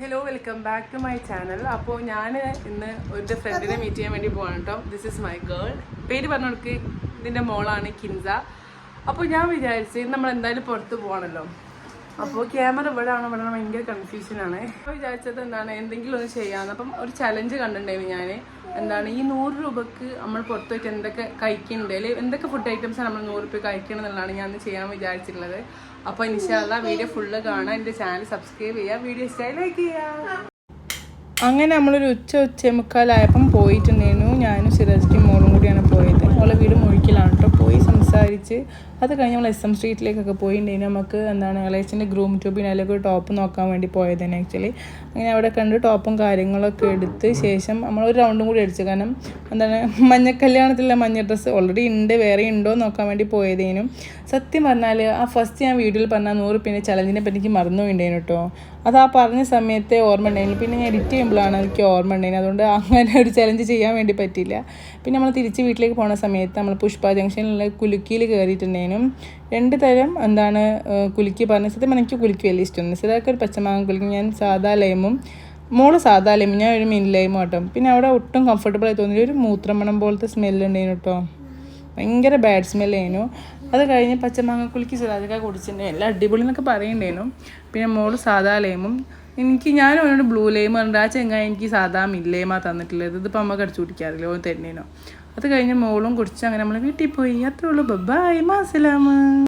Hello welcome back to my channel അപ്പോൾ ഞാൻ ഇന്ന് ഒരു ഫ്രണ്ടിനെ മീറ്റ് ചെയ്യാൻ വേണ്ടി പോകണം കേട്ടോ ദിസ് ഇസ് മൈ ഗേൾ പേര് പറഞ്ഞവർക്ക് ഇതിന്റെ മോളാണ് കിൻസ. അപ്പോൾ ഞാൻ വിചാരിച്ച് നമ്മൾ എന്തായാലും പുറത്ത് പോകണമല്ലോ അപ്പോൾ ക്യാമറ ഇവിടെ ആണോ? ഇവിടെ ഭയങ്കര കൺഫ്യൂഷനാണ് അപ്പോൾ വിചാരിച്ചത് എന്താണ്? എന്തെങ്കിലും ഒന്ന് ചെയ്യാമെന്ന് അപ്പം ഒരു ചലഞ്ച് കണ്ടിട്ടുണ്ടായിരുന്നു ഞാൻ എന്താണ്? ഈ നൂറ് രൂപക്ക് നമ്മൾ പുറത്ത് എന്തൊക്കെ കഴിക്കുന്നുണ്ട്? അല്ലെങ്കിൽ എന്തൊക്കെ ഫുഡ് ഐറ്റംസ് നമ്മൾ നൂറ് രൂപ കഴിക്കണം എന്നുള്ളതാണ് ഞാൻ ചെയ്യാൻ വിചാരിച്ചിട്ടുള്ളത്. അപ്പോൾ ഇൻഷാല്ല വീഡിയോ ഫുള്ള് കാണാൻ എന്റെ ചാനൽ സബ്സ്ക്രൈബ് ചെയ്യുക വീഡിയോ ഇഷ്ടമായി ലൈക്ക് ചെയ്യുക അങ്ങനെ നമ്മളൊരു ഉച്ച ഉച്ചമുക്കാലായപ്പം പോയിട്ടുണ്ടായിരുന്നു. ഞാനും സിറാജിക്കും മോളും കൂടിയാണ് പോയത്. മോളെ വീട് മുഴിക്കലാണ് കേട്ടോ സംസാരിച്ച് അത് കഴിഞ്ഞ് നമ്മൾ എസ് എം സ്ട്രീറ്റിലേക്കൊക്കെ പോയിട്ടുണ്ടായിരുന്നു നമുക്ക് എന്താണ് ഇളയച്ചന്റെ ഗ്രൂം ട്യൂബിന് അതിലൊക്കെ ഒരു ടോപ്പ് നോക്കാൻ വേണ്ടി പോയതന്നെ ആക്ച്വലി അങ്ങനെ അവിടെ കണ്ട് ടോപ്പും കാര്യങ്ങളൊക്കെ എടുത്ത് ശേഷം നമ്മൾ ഒരു റൗണ്ടും കൂടി അടിച്ചു. കാരണം എന്താണ് മഞ്ഞ കല്യാണത്തിലെ മഞ്ഞ ഡ്രസ്സ് ഓൾറെഡി ഉണ്ട് വേറെ ഉണ്ടോ നോക്കാൻ വേണ്ടി പോയതേനും. സത്യം പറഞ്ഞാൽ ആ ഫസ്റ്റ് ഞാൻ വീഡിയോയിൽ പറഞ്ഞ നൂറ് പിന്നെ ചലഞ്ചിനെ പറ്റി എനിക്ക് മറന്നു വേണ്ടേനു കേട്ടോ അത് ആ പറഞ്ഞ സമയത്തെ ഓർമ്മ ഉണ്ടായിരുന്നു പിന്നെ ഞാൻ എഡിറ്റ് ചെയ്യുമ്പോഴാണ് എനിക്ക് ഓർമ്മ ഉണ്ടായിരുന്നത് അതുകൊണ്ട് അങ്ങനെ ഒരു ചലഞ്ച് ചെയ്യാൻ വേണ്ടി പറ്റിയില്ല. പിന്നെ നമ്മൾ തിരിച്ച് വീട്ടിലേക്ക് പോണ സമയത്ത് നമ്മൾ പുഷ്പ ജംഗ്ഷനിലുള്ള കുലുക്കിയിൽ കയറിയിട്ടുണ്ടായിരുന്നു രണ്ട് തരം എന്താണ് കുലുക്കി പറഞ്ഞ സത്യം എനിക്ക് കുലുക്കി വലിയ ഇഷ്ടമാണ്. സിതാക്ക് ഒരു പച്ചമാങ്ങ കുലുക്കി ഞാൻ സാധാ ലൈമും മോൾ സാധാ ലൈമും ഞാൻ ഒരു മിൻ ലൈമും കേട്ടോ പിന്നെ അവിടെ ഒട്ടും കംഫർട്ടബിൾ ആയി തോന്നിയില്ല. ഒരു മൂത്രമണം പോലത്തെ സ്മെല്ല് ഉണ്ടായിരുന്നു കേട്ടോ ഭയങ്കര ബാഡ് സ്മെല്ലായിരുന്നു അത് കഴിഞ്ഞ് പച്ചമാങ്ങ കുലുക്കി സിതാക്ക കുടിച്ചിട്ടുണ്ടായിരുന്നു എല്ലാം അടിപൊളി എന്നൊക്കെ പറയുന്നുണ്ടായിരുന്നു പിന്നെ മോൾ സാധാ ലൈമും എനിക്ക് ഞാൻ അവനോട് ബ്ലൂ ലേമ പറഞ്ഞിട്ട് ആ ചെങ്ങായി എനിക്ക് സാധാ മില്ലേമാ തന്നിട്ടുള്ളത്. ഇതിപ്പോൾ അമ്മ കടിച്ചു കുടിക്കാറില്ല ഓൻ തരുന്നേനോ? അത് കഴിഞ്ഞ് മോളും കുടിച്ച് അങ്ങനെ നമ്മൾ വീട്ടിൽ പോയി. അത്രേ ഉള്ളൂ. ബൈ മാസലാമ്.